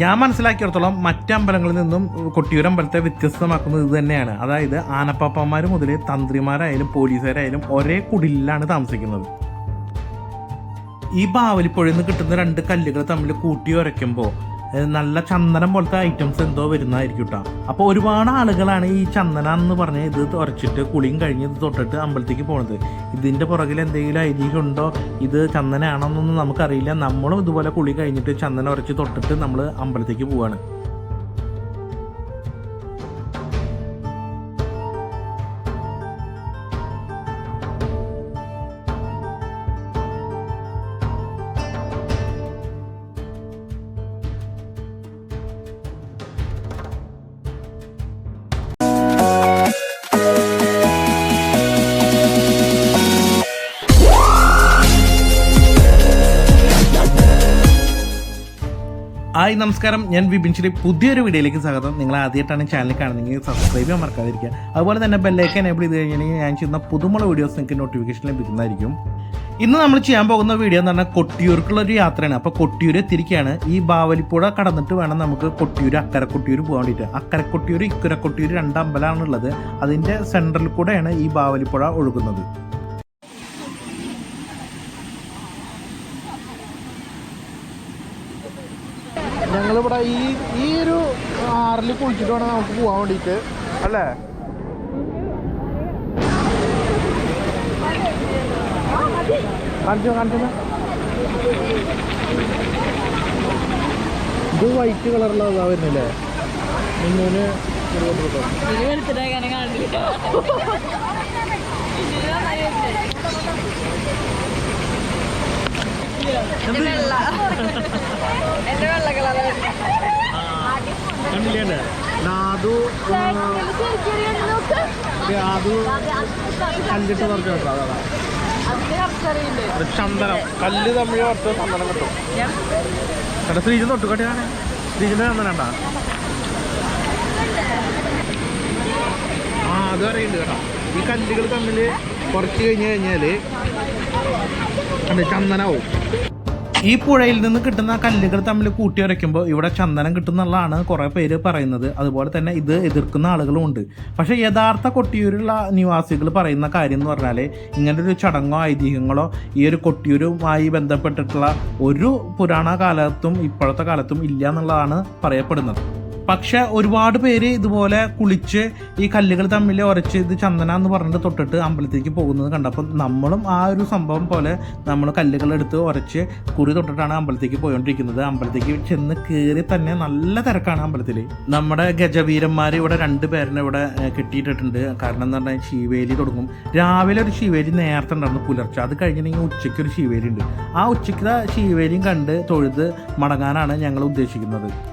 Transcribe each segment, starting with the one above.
ഞാൻ മനസ്സിലാക്കിയിടത്തോളം മറ്റമ്പലങ്ങളിൽ നിന്നും കൊട്ടിയൂരമ്പലത്തെ വ്യത്യസ്തമാക്കുന്നത് ഇത് തന്നെയാണ്. അതായത് ആനപ്പാപ്പന്മാർ മുതൽ തന്ത്രിമാരായാലും പോലീസുകാരായാലും ഒരേ കുടിലാണ് താമസിക്കുന്നത്. ഈ ബാവലിപ്പുഴയിൽ നിന്ന് കിട്ടുന്ന രണ്ട് കല്ലുകൾ തമ്മിൽ കൂട്ടി ഉരയ്ക്കുമ്പോൾ നല്ല ചന്ദനം പോലത്തെ ഐറ്റംസ് എന്തോ വരുന്നതായിരിക്കും കേട്ടോ അപ്പോൾ ഒരുപാട് ആളുകളാണ് ഈ ചന്ദന എന്ന് പറഞ്ഞ് ഇത് തുറച്ചിട്ട് കുളിയും കഴിഞ്ഞ് ഇത് തൊട്ടിട്ട് അമ്പലത്തേക്ക് പോണത്. ഇതിന്റെ പുറകിൽ എന്തെങ്കിലും ഐതിഹ്യം ഉണ്ടോ? ഇത് ചന്ദനാണെന്നൊന്നും നമുക്കറിയില്ല. നമ്മളും ഇതുപോലെ കുളി കഴിഞ്ഞിട്ട് ചന്ദനം ഉറച്ച് തൊട്ടിട്ട് നമ്മൾ അമ്പലത്തേക്ക് പോവാണ്. ഹായ് നമസ്കാരം. ഞാൻ വിപിൻ പുതിയൊരു വീഡിയോയിലേക്ക് സ്വാഗതം. നിങ്ങൾ ആദ്യമായിട്ടാണ് ചാനൽ കാണുന്നതെങ്കിൽ സബ്സ്ക്രൈബ് ചെയ്യാൻ മറക്കാതിരിക്കുക. അതുപോലെ തന്നെ ബെല്ലൈക്കൻ എനേബിൾ ചെയ്ത് കഴിഞ്ഞാൽ ഞാൻ ചെയ്യുന്ന പുതുമുള്ള വീഡിയോസ് നിങ്ങൾക്ക് നോട്ടിഫിക്കേഷൻ ലഭിക്കുന്നതായിരിക്കും. ഇന്ന് നമ്മൾ ചെയ്യാൻ പോകുന്ന വീഡിയോ എന്ന് പറഞ്ഞാൽ കൊട്ടിയൂർക്കുള്ള ഒരു യാത്രയാണ്. അപ്പോൾ കൊട്ടിയൂർ എത്തിരിക്കുകയാണ് ഈ ബാവലിപ്പുഴ കടന്നിട്ട് വേണം നമുക്ക് കൊട്ടിയൂർ അക്കര കൊട്ടിയൂർ പോകാൻ വേണ്ടിയിട്ട്. അക്കര കൊട്ടിയൂർ ഇക്കുര കൊട്ടിയൂർ രണ്ട് അതിന്റെ സെൻട്രൽ കൂടെയാണ് ഈ ബാവലിപ്പുഴ ഒഴുകുന്നത്. ഞങ്ങളിവിടെ ഈ ഈ ഒരു ആറിൽ കുളിച്ചിട്ട് വേണം നമുക്ക് പോകാൻ വേണ്ടിയിട്ട്. അല്ലേ? കാണിച്ചോ കാണിച്ചോ. ഇത് വൈറ്റ് കളറുള്ളതാ വരുന്നില്ലേ? മിന്നൂന് എന്റെ വെള്ള കളർ ചന്ദനം. കല്ല് തമ്മിൽ കുറച്ച് ചന്ദനം കിട്ടും. എടാ ശ്രീജൻ തൊട്ടു കട്ടിയാണ് ചന്ദനം ആ അത് പറയുന്നുണ്ട് കേട്ടോ. ഈ കല്ലുകൾ തമ്മിൽ കുറച്ച് കഴിഞ്ഞ് കഴിഞ്ഞാൽ കണ്ട് ചന്ദനാവും. ഈ പുഴയിൽ നിന്ന് കിട്ടുന്ന കല്ലുകൾ തമ്മിൽ കൂട്ടി കൂട്ടിയുരയ്ക്കുമ്പോൾ ഇവിടെ ചന്ദനം കിട്ടുന്നുള്ളതാണ് കുറേ പേര് പറയുന്നത്. അതുപോലെ തന്നെ ഇത് എതിർക്കുന്ന ആളുകളും ഉണ്ട്. പക്ഷേ യഥാർത്ഥ കൊട്ടിയൂരുള്ള നിവാസികൾ പറയുന്ന കാര്യം എന്ന് പറഞ്ഞാൽ ഒരു ചടങ്ങോ ഐതിഹ്യങ്ങളോ ഈ ഒരു കൊട്ടിയൂരുമായി ബന്ധപ്പെട്ടിട്ടുള്ള ഒരു പുരാണ കാലത്തും ഇപ്പോഴത്തെ കാലത്തും ഇല്ല എന്നുള്ളതാണ് പറയപ്പെടുന്നത്. പക്ഷെ ഒരുപാട് പേര് ഇതുപോലെ കുളിച്ച് ഈ കല്ലുകൾ തമ്മിൽ ഉരച്ച് ഇത് ചന്ദന എന്ന് പറഞ്ഞിട്ട് തൊട്ടിട്ട് അമ്പലത്തിലേക്ക് പോകുന്നത് കണ്ടപ്പോൾ നമ്മളും ആ ഒരു സംഭവം പോലെ നമ്മൾ കല്ലുകൾ എടുത്ത് ഉരച്ച് കുറി തൊട്ടിട്ടാണ് അമ്പലത്തിലേക്ക് പോയോണ്ടിരിക്കുന്നത്. അമ്പലത്തിലേക്ക് ചെന്ന് കയറി തന്നെ നല്ല തിരക്കാണ് അമ്പലത്തിൽ. നമ്മുടെ ഗജവീരന്മാർ ഇവിടെ രണ്ട് പേരിനെ ഇവിടെ കെട്ടിയിട്ടിട്ടുണ്ട്. കാരണം എന്ന് പറഞ്ഞാൽ ശിവേലി തുടങ്ങും. രാവിലെ ഒരു ശിവേലി നേരത്തെ ഉണ്ടായിരുന്നു പുലർച്ചെ. അത് കഴിഞ്ഞിട്ടുണ്ടെങ്കിൽ ഉച്ചയ്ക്ക് ഒരു ശിവേലി ഉണ്ട്. ആ ഉച്ചയ്ക്ക് ശിവേലിയും കണ്ട് തൊഴുത് മടങ്ങാനാണ് ഞങ്ങൾ ഉദ്ദേശിക്കുന്നത്.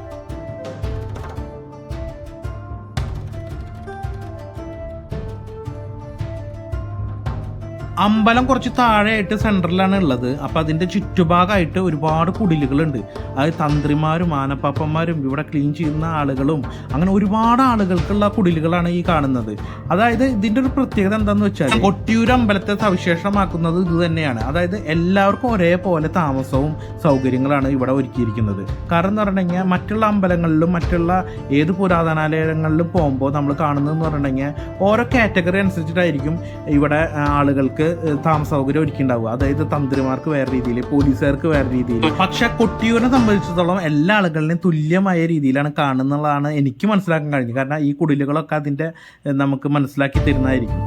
അമ്പലം കുറച്ച് താഴെയായിട്ട് സെന്ററിലാണ് ഉള്ളത്. അപ്പോൾ അതിന്റെ ചുറ്റുഭാഗമായിട്ട് ഒരുപാട് കുടിലുകളുണ്ട്. അത് തന്ത്രിമാരും ആനപ്പാപ്പന്മാരും ഇവിടെ ക്ലീൻ ചെയ്യുന്ന ആളുകളും അങ്ങനെ ഒരുപാട് ആളുകൾക്കുള്ള കുടിലുകളാണ് ഈ കാണുന്നത്. അതായത് ഇതിന്റെ ഒരു പ്രത്യേകത എന്താണെന്ന് വെച്ചാൽ കൊട്ടിയൂർ അമ്പലത്തെ സവിശേഷമാക്കുന്നത് ഇത് തന്നെയാണ്. അതായത് എല്ലാവർക്കും ഒരേപോലെ താമസവും സൗകര്യങ്ങളാണ് ഇവിടെ ഒരുക്കിയിരിക്കുന്നത്. കാരണം എന്ന് പറഞ്ഞിട്ടുണ്ടെങ്കിൽ മറ്റുള്ള അമ്പലങ്ങളിലും മറ്റുള്ള ഏത് പുരാതനാലയങ്ങളിലും പോകുമ്പോൾ നമ്മൾ കാണുന്നതെന്ന് പറഞ്ഞിട്ടുണ്ടെങ്കിൽ ഓരോ കാറ്റഗറി അനുസരിച്ചിട്ടായിരിക്കും ഇവിടെ ആളുകൾക്ക് താമസ സൗകര്യം ഒരുക്കിണ്ടാവുക. അതായത് തന്ത്രിമാർക്ക് വേറെ രീതിയിൽ പോലീസുകാർക്ക് വേറെ രീതിയിൽ പക്ഷെ കൊട്ടിയൂരിനെ സംബന്ധിച്ചിടത്തോളം എല്ലാ ആളുകളിലും തുല്യമായ രീതിയിലാണ് കാണുന്നതാണ് എനിക്ക് മനസ്സിലാക്കാൻ കഴിഞ്ഞത്. കാരണം ഈ കുടിലുകളൊക്കെ അതിന്റെ ഏഹ്, നമുക്ക് മനസ്സിലാക്കി തരുന്നതായിരിക്കും.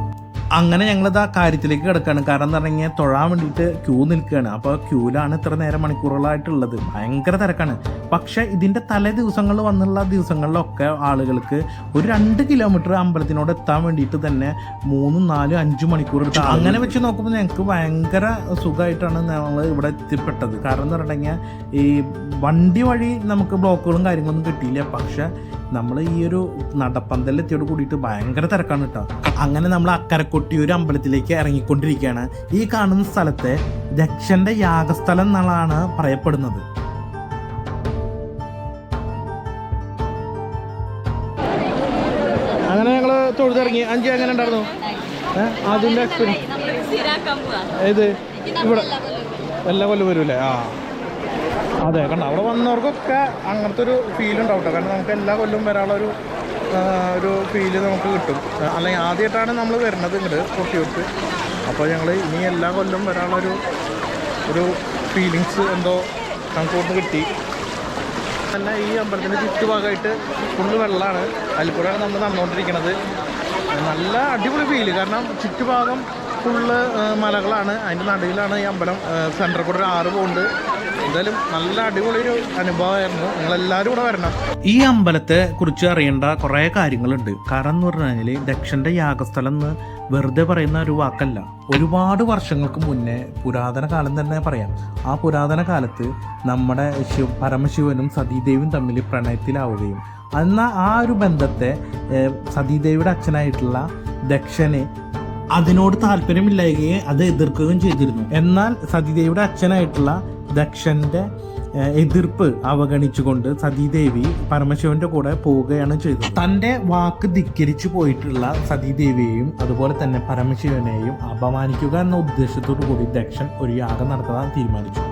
അങ്ങനെ ഞങ്ങളിത് ആ കാര്യത്തിലേക്ക് കിടക്കുകയാണ് കാരണം എന്ന് പറഞ്ഞു കഴിഞ്ഞാൽ തൊഴാൻ വേണ്ടിയിട്ട് ക്യൂ നിൽക്കുകയാണ്. അപ്പോൾ ക്യൂലാണ് ഇത്ര നേരം മണിക്കൂറുകളായിട്ടുള്ളത്. ഭയങ്കര തിരക്കാണ്. പക്ഷേ ഇതിന്റെ തലേ ദിവസങ്ങളിൽ വന്നുള്ള ദിവസങ്ങളിലൊക്കെ ആളുകൾക്ക് ഒരു രണ്ട് കിലോമീറ്റർ അമ്പലത്തിനോട് എത്താൻ വേണ്ടിയിട്ട് തന്നെ മൂന്നും നാലും അഞ്ചും മണിക്കൂർ എടുത്ത് അങ്ങനെ വെച്ച് നോക്കുമ്പോൾ ഞങ്ങൾക്ക് ഭയങ്കര സുഖമായിട്ടാണ് ഞങ്ങൾ ഇവിടെ എത്തിപ്പെട്ടത്. കാരണം എന്ന് പറഞ്ഞിട്ടുണ്ടെങ്കിൽ ഈ വണ്ടി വഴി നമുക്ക് ബ്ലോക്കുകളും കാര്യങ്ങളൊന്നും കിട്ടിയില്ല. പക്ഷെ നമ്മൾ ഈ ഒരു നടപ്പന്തലെത്തിയോട് കൂടിയിട്ട് ഭയങ്കര തിരക്കാണ് കേട്ടോ അങ്ങനെ നമ്മൾ അക്കരക്കൊട്ടി ഒരു അമ്പലത്തിലേക്ക് ഇറങ്ങിക്കൊണ്ടിരിക്കുകയാണ്. ഈ കാണുന്ന സ്ഥലത്തെ ദക്ഷന്റെ യാഗസ്ഥലം എന്നാണ് പറയപ്പെടുന്നത്. അങ്ങനെ ഞങ്ങൾ തൊഴുതിറങ്ങി. അഞ്ച് അങ്ങനെ ഉണ്ടായിരുന്നു അതിന്റെ എക്സ്പീരിയൻസ് ഇവിടെ. എല്ലാ കൊല്ലം വരൂല്ലേ? ആ. അതെ കണ്ട അവിടെ വന്നവർക്കൊക്കെ അങ്ങനത്തെ ഒരു ഫീൽ ഉണ്ടാവും കാരണം നമുക്ക് എല്ലാ കൊല്ലവും വരാനുള്ള ഒരു ഒരു ഫീൽ നമുക്ക് കിട്ടും. അല്ലെങ്കിൽ ആദ്യമായിട്ടാണ് നമ്മൾ വരുന്നത് ഇങ്ങോട്ട് കൊട്ടിയൂർക്ക്. അപ്പോൾ ഞങ്ങൾ ഇനി എല്ലാ കൊല്ലം വരാനുള്ള ഒരു ഒരു ഫീലിങ്സ് എന്തോ നമുക്ക് ഒന്ന് കിട്ടി. തന്നെ ഈ അമ്പലത്തിന്റെ ചുറ്റുഭാഗമായിട്ട് ഫുള്ള് വെള്ളമാണ്. അതിൽക്കൂടെയാണ് നമ്മൾ നടന്നുകൊണ്ടിരിക്കുന്നത് നല്ല അടിപൊളി ഫീൽ കാരണം ചുറ്റുഭാഗം ഫുള്ള് മലകളാണ്. അതിന്റെ നടുവിലാണ് ഈ അമ്പലം. സെന്ററിൽ കൂടെ ഒരു ആറ് പോകുന്നുണ്ട്. എന്തായാലും നല്ല അടിപൊളി ഒരു അനുഭവമായിരുന്നു. നിങ്ങളെല്ലാവരും കൂടെ വരണം. ഈ അമ്പലത്തെ കുറിച്ച് അറിയേണ്ട കുറേ കാര്യങ്ങളുണ്ട്. കാരണം എന്ന് പറഞ്ഞു കഴിഞ്ഞാൽ ദക്ഷന്റെ യാഗസ്ഥലം എന്ന് വെറുതെ പറയുന്ന ഒരു വാക്കല്ല. ഒരുപാട് വർഷങ്ങൾക്ക് മുന്നേ പുരാതന കാലം തന്നെ പറയാം. ആ പുരാതന കാലത്ത് നമ്മുടെ ശിവ പരമശിവനും സതീദേവിയും തമ്മിൽ പ്രണയത്തിലാവുകയും എന്നാൽ ആ ഒരു ബന്ധത്തെ സതീദേവിയുടെ അച്ഛനായിട്ടുള്ള ദക്ഷനെ അതിനോട് താല്പര്യമില്ലായകയെ അത് എതിർക്കുകയും ചെയ്തിരുന്നു. എന്നാൽ സതീദേവിയുടെ അച്ഛനായിട്ടുള്ള ദക്ഷന്റെ ഏഹ്, എതിർപ്പ് അവഗണിച്ചുകൊണ്ട് സതീദേവി പരമശിവന്റെ കൂടെ പോവുകയാണ് ചെയ്തത്. തന്റെ വാക്ക് ധിക്കരിച്ചു പോയിട്ടുള്ള സതീദേവിയെയും അതുപോലെ തന്നെ പരമശിവനെയും അപമാനിക്കുക എന്ന ഉദ്ദേശത്തോടു കൂടി ദക്ഷൻ ഒരു യാഗം നടത്താൻ തീരുമാനിച്ചു.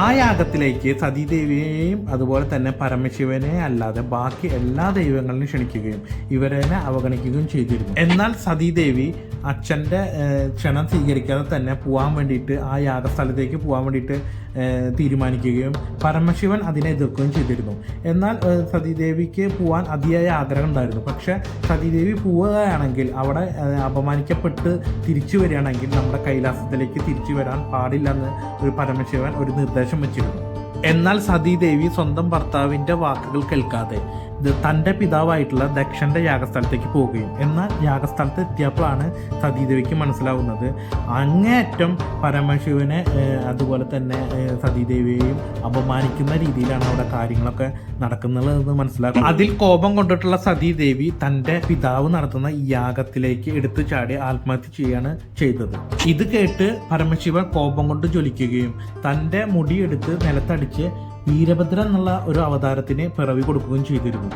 ആ യാഗത്തിലേക്ക് സതീദേവിയെയും അതുപോലെ തന്നെ പരമശിവനെ അല്ലാതെ ബാക്കി എല്ലാ ദൈവങ്ങളിലും ക്ഷണിക്കുകയും ഇവരെ അവഗണിക്കുകയും ചെയ്തിരുന്നു. എന്നാൽ സതീദേവി അച്ഛന്റെ ക്ഷണം സ്വീകരിക്കാതെ തന്നെ പോകാൻ വേണ്ടിയിട്ട് ആ യാഗസ്ഥലത്തേക്ക് പോകാൻ വേണ്ടിയിട്ട് തീരുമാനിക്കുകയും പരമശിവൻ അതിനെ എതിർക്കുകയും ചെയ്തിരുന്നു. എന്നാൽ സതീദേവിക്ക് പോകാൻ അതിയായ ആഗ്രഹം ഉണ്ടായിരുന്നു. പക്ഷേ സതീദേവി പോവുകയാണെങ്കിൽ അവിടെ അപമാനിക്കപ്പെട്ട് തിരിച്ചു വരികയാണെങ്കിൽ നമ്മുടെ കൈലാസത്തിലേക്ക് തിരിച്ചു വരാൻ പാടില്ലെന്ന് ഒരു പരമശിവൻ ഒരു നിർദ്ദേശം വെച്ചിരുന്നു. എന്നാൽ സതീദേവി സ്വന്തം ഭർത്താവിന്റെ വാക്കുകൾ കേൾക്കാതെ തന്റെ പിതാവായിട്ടുള്ള ദക്ഷന്റെ യാഗസ്ഥലത്തേക്ക് പോവുകയും എന്നാൽ യാഗസ്ഥലത്ത് എത്തിയപ്പോഴാണ് സതീദേവിക്ക് മനസ്സിലാവുന്നത്. അങ്ങേയറ്റം പരമശിവനെ അതുപോലെ തന്നെ സതീദേവിയെയും അപമാനിക്കുന്ന രീതിയിലാണ് അവിടെ കാര്യങ്ങളൊക്കെ നടക്കുന്നതെന്ന് മനസ്സിലാക്കുന്നത്. അതിൽ കോപം കൊണ്ടിട്ടുള്ള സതീദേവി തന്റെ പിതാവ് നടത്തുന്ന യാഗത്തിലേക്ക് എടുത്തു ചാടി ആത്മഹത്യ ചെയ്യാണ് ചെയ്തത്. ഇത് കേട്ട് പരമശിവൻ കോപം കൊണ്ട് ജ്വലിക്കുകയും തന്റെ മുടിയെടുത്ത് നിലത്തടിച്ച് വീരഭദ്രൻ എന്നുള്ള ഒരു അവതാരത്തിന് പിറവി കൊടുക്കുകയും ചെയ്തിരുന്നു.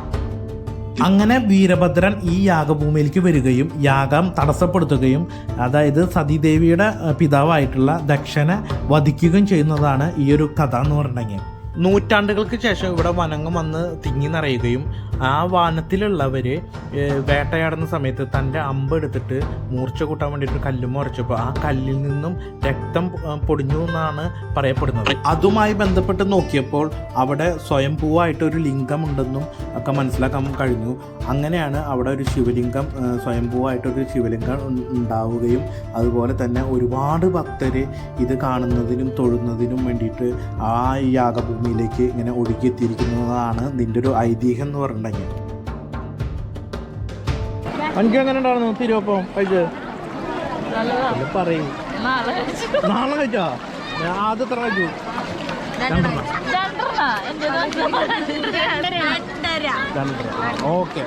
അങ്ങനെ വീരഭദ്രൻ ഈ യാഗഭൂമിയിലേക്ക് വരികയും യാഗം തടസ്സപ്പെടുത്തുകയും അതായത് സതീദേവിയുടെ പിതാവായിട്ടുള്ള ദക്ഷനെ വധിക്കുകയും ചെയ്യുന്നതാണ് ഈ ഒരു കഥ എന്ന് പറഞ്ഞിട്ടുണ്ടെങ്കിൽ നൂറ്റാണ്ടുകൾക്ക് ശേഷം ഇവിടെ വനങ്ങം വന്ന് തിങ്ങി നിറയുകയും ആ വനത്തിലുള്ളവർ വേട്ടയാടുന്ന സമയത്ത് തന്റെ അമ്പ് എടുത്തിട്ട് മൂർച്ച കൂട്ടാൻ വേണ്ടിയിട്ട് കല്ലും മുറിച്ചപ്പോൾ ആ കല്ലിൽ നിന്നും രക്തം പൊടിഞ്ഞു എന്നാണ് പറയപ്പെടുന്നത്. അതുമായി ബന്ധപ്പെട്ട് നോക്കിയപ്പോൾ അവിടെ സ്വയംഭൂവായിട്ട് ഒരു ലിംഗം ഉണ്ടെന്നും ഒക്കെ മനസ്സിലാക്കാൻ കഴിഞ്ഞു. അങ്ങനെയാണ് അവിടെ ഒരു ശിവലിംഗം സ്വയംഭൂവായിട്ടൊരു ശിവലിംഗം ഉണ്ടാവുകയും അതുപോലെ തന്നെ ഒരുപാട് ഭക്തർ ഇത് കാണുന്നതിനും തൊഴുന്നതിനും വേണ്ടിയിട്ട് ആ യാഗഭൂമിയിലേക്ക് ഇങ്ങനെ ഒഴുകിയെത്തിയിരിക്കുന്നതാണ് ഇതിന്റെ ഒരു ഐതിഹ്യം എന്ന് എനിക്ക് എങ്ങനെ ഉണ്ടായിരുന്നു തിരുവപ്പം കഴിച്ച് നല്ലതാ. പറയും. നാളെ കഴിച്ചോ? ഞാൻ ആദ്യം എത്ര കഴിച്ചു? ഓക്കെ.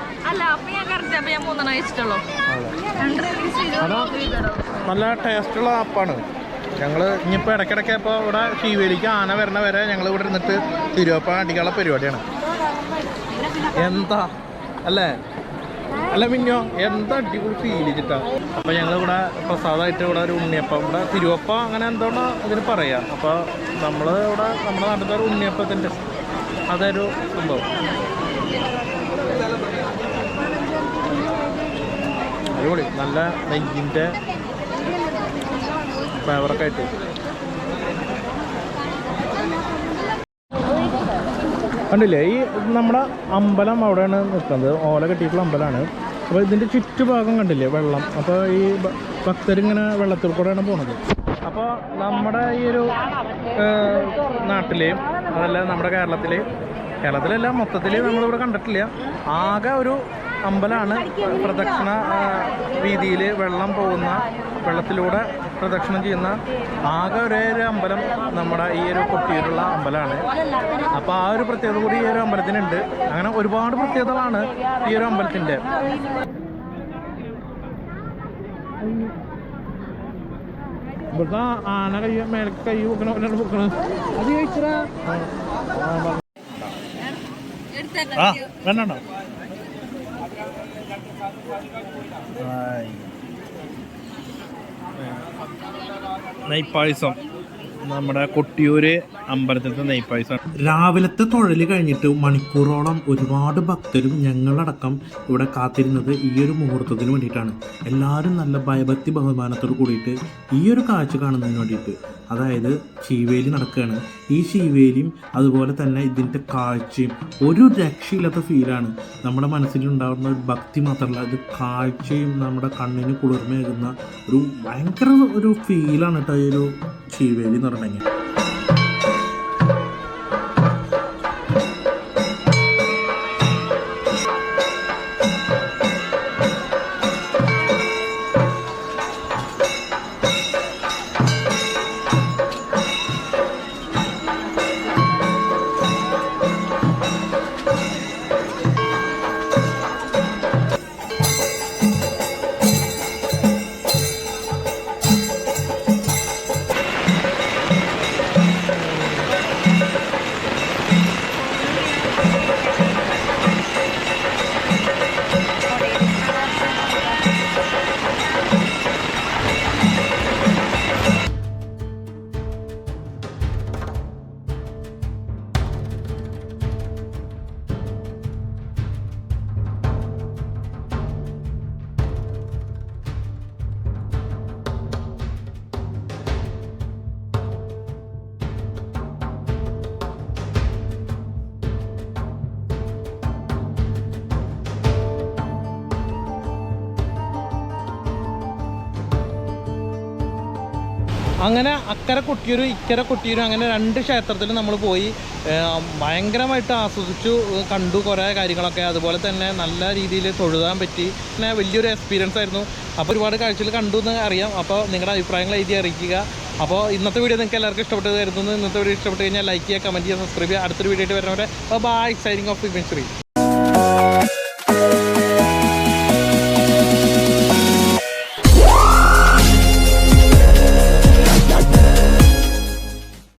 നല്ല ടേസ്റ്റുള്ള ആപ്പാണ് ഞങ്ങൾ ഇനിയിപ്പോൾ ഇടയ്ക്കിടയ്ക്ക് ഇപ്പോൾ ഇവിടെ ശിവേലിക്ക് ആന വരണ വരെ ഞങ്ങൾ ഇവിടെ ഇരുന്നിട്ട് തിരുവപ്പ അടിക്കാനുള്ള പരിപാടിയാണ്. എന്താ? അല്ലേ? അല്ല മിന്നോ എന്താ അടിപൊളി ഫീൽ ചെയ്തിട്ടാ? അപ്പൊ ഞങ്ങൾ ഇവിടെ പ്രസാദമായിട്ട് ഇവിടെ ഒരു ഉണ്ണിയപ്പം ഇവിടെ തിരുവപ്പ അങ്ങനെ എന്താണ് ഇതിന് പറയാം. അപ്പൊ നമ്മൾ ഇവിടെ നമ്മുടെ നാട്ടിലത്തെ ഒരു ഉണ്ണിയപ്പത്തിന്റെ അതൊരു സംഭവം. അടിപൊളി. നല്ല നെയ്യിന്റെ ഫ്ലേവറൊക്കെ ആയിട്ട്. കണ്ടില്ലേ? ഈ നമ്മുടെ അമ്പലം അവിടെയാണ് നിൽക്കുന്നത്. ഓല കെട്ടിയിട്ടുള്ള അമ്പലമാണ്. അപ്പോൾ ഇതിന്റെ ചുറ്റുഭാഗം കണ്ടില്ലേ? വെള്ളം. അപ്പോൾ ഈ ഭക്തരിങ്ങനെ വെള്ളത്തിൽ കൂടെയാണ് പോണത് അപ്പോൾ നമ്മുടെ ഈ ഒരു നാട്ടിലെയും അതല്ല നമ്മുടെ കേരളത്തിലെയും കേരളത്തിലല്ല മൊത്തത്തിൽ നമ്മളിവിടെ കണ്ടിട്ടില്ല. ആകെ ഒരു അമ്പലമാണ് പ്രദക്ഷിണ രീതിയിൽ വെള്ളം പോകുന്ന വെള്ളത്തിലൂടെ പ്രദക്ഷിണം ചെയ്യുന്ന ആകെ ഒരേ ഒരു അമ്പലം നമ്മുടെ ഈ ഒരു കൊട്ടിയൂരുള്ള അമ്പലമാണ്. അപ്പോൾ ആ ഒരു പ്രത്യേകത കൂടി ഈ ഒരു അമ്പലത്തിനുണ്ട്. അങ്ങനെ ഒരുപാട് പ്രത്യേകതകളാണ് ഈ ഒരു അമ്പലത്തിന്റെ. ഇവിടുത്തെ ആന കൈ മേലെ കൈ വെക്കണ വെക്കണത് അത് കഴിച്ചടാ ആ நெய் பாயசம் നമ്മുടെ കൊട്ടിയൂര് അമ്പലത്തിലത്തെ നെയ്പായസം. രാവിലത്തെ തൊഴൽ കഴിഞ്ഞിട്ട് മണിക്കൂറോളം ഒരുപാട് ഭക്തരും ഞങ്ങളടക്കം ഇവിടെ കാത്തിരുന്നത് ഈ ഒരു മുഹൂർത്തത്തിന് വേണ്ടിയിട്ടാണ്. എല്ലാവരും നല്ല ഭയഭക്തി ബഹുമാനത്തോട് കൂടിയിട്ട് ഈ ഒരു കാഴ്ച കാണുന്നതിന് വേണ്ടിയിട്ട്. അതായത് ശീവേലി നടക്കുകയാണ് ഈ ശീവേലിയും അതുപോലെ തന്നെ ഇതിന്റെ കാഴ്ചയും ഒരു രക്ഷയില്ലാത്ത ഫീലാണ്. നമ്മുടെ മനസ്സിലുണ്ടാകുന്ന ഒരു ഭക്തി മാത്രമല്ല ഇത് കാഴ്ചയും നമ്മുടെ കണ്ണിന് കുളിർമയേകുന്ന ഒരു ഭയങ്കര ഒരു ഫീലാണ് കേട്ടോ ഈ ഒരു ശീവേലി എന്ന് പറഞ്ഞിട്ടുണ്ടെങ്കിൽ അങ്ങനെ അക്കരെ കൊട്ടിയൂരും ഇക്കരെ കൊട്ടിയൂരും അങ്ങനെ രണ്ട് ക്ഷേത്രത്തിൽ നമ്മൾ പോയി ഭയങ്കരമായിട്ട് ആസ്വദിച്ചു കണ്ടു കുറേ കാര്യങ്ങളൊക്കെ. അതുപോലെ തന്നെ നല്ല രീതിയിൽ തൊഴുതാൻ പറ്റി. പിന്നെ വലിയൊരു എക്സ്പീരിയൻസ് ആയിരുന്നു. അപ്പോൾ ഒരുപാട് കാഴ്ചകൾ കണ്ടു എന്ന് അറിയാം. അപ്പോൾ നിങ്ങളുടെ അഭിപ്രായങ്ങൾ എഴുതി അറിയിക്കുക. അപ്പോൾ ഇന്നത്തെ വീഡിയോ നിങ്ങൾക്ക് എല്ലാവർക്കും ഇഷ്ടപ്പെട്ടത് കരുതുന്നു. ഇന്നത്തെ വീഡിയോ ഇഷ്ടപ്പെട്ട് കഴിഞ്ഞാൽ ലൈക്ക് ചെയ്യുക കമന്റ് ചെയ്യുക സബ്സ്ക്രൈബ് ചെയ്യുക. അടുത്തൊരു വീഡിയോ ആയിട്ട് വരുന്നവരെ ബൈ സൈനിങ് ഓഫ് ശ്രീ